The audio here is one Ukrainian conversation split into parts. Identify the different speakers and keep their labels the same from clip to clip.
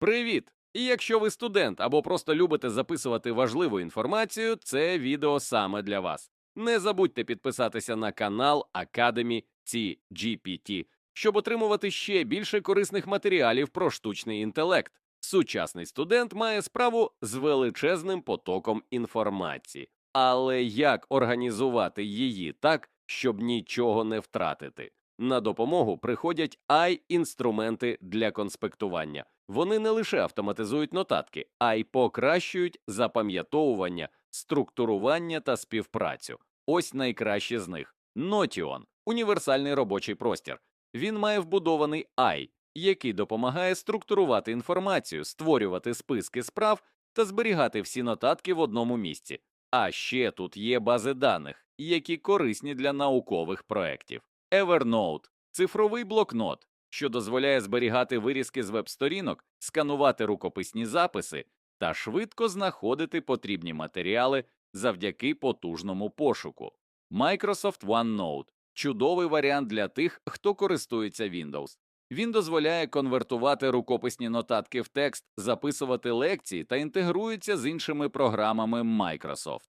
Speaker 1: Привіт! І якщо ви студент або просто любите записувати важливу інформацію, це відео саме для вас. Не забудьте підписатися на канал Academy CGPT, щоб отримувати ще більше корисних матеріалів про штучний інтелект. Сучасний студент має справу з величезним потоком інформації, але як організувати її так, щоб нічого не втратити? На допомогу приходять AI-інструменти для конспектування. Вони не лише автоматизують нотатки, а й покращують запам'ятовування, структурування та співпрацю. Ось найкраще з них. Notion – універсальний робочий простір. Він має вбудований AI, який допомагає структурувати інформацію, створювати списки справ та зберігати всі нотатки в одному місці. А ще тут є бази даних, які корисні для наукових проєктів. Evernote – цифровий блокнот, що дозволяє зберігати вирізки з веб-сторінок, сканувати рукописні записи та швидко знаходити потрібні матеріали завдяки потужному пошуку. Microsoft OneNote – чудовий варіант для тих, хто користується Windows. Він дозволяє конвертувати рукописні нотатки в текст, записувати лекції та інтегрується з іншими програмами Microsoft.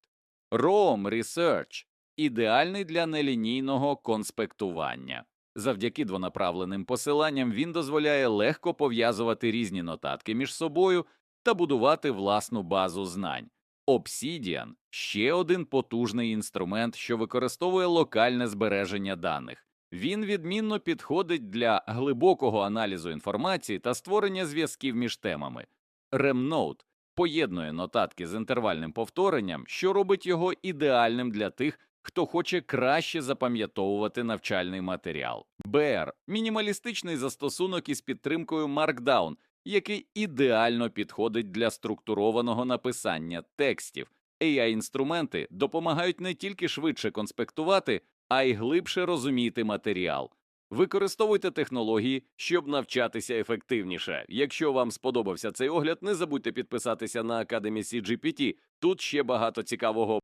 Speaker 1: Roam Research – ідеальний для нелінійного конспектування. Завдяки двонаправленим посиланням він дозволяє легко пов'язувати різні нотатки між собою та будувати власну базу знань. Obsidian – ще один потужний інструмент, що використовує локальне збереження даних. Він відмінно підходить для глибокого аналізу інформації та створення зв'язків між темами. Remnote поєднує нотатки з інтервальним повторенням, що робить його ідеальним для тих, хто хоче краще запам'ятовувати навчальний матеріал. Bear – мінімалістичний застосунок із підтримкою Markdown, який ідеально підходить для структурованого написання текстів. AI-інструменти допомагають не тільки швидше конспектувати, а й глибше розуміти матеріал. Використовуйте технології, щоб навчатися ефективніше. Якщо вам сподобався цей огляд, не забудьте підписатися на Academy CGPT. Тут ще багато цікавого.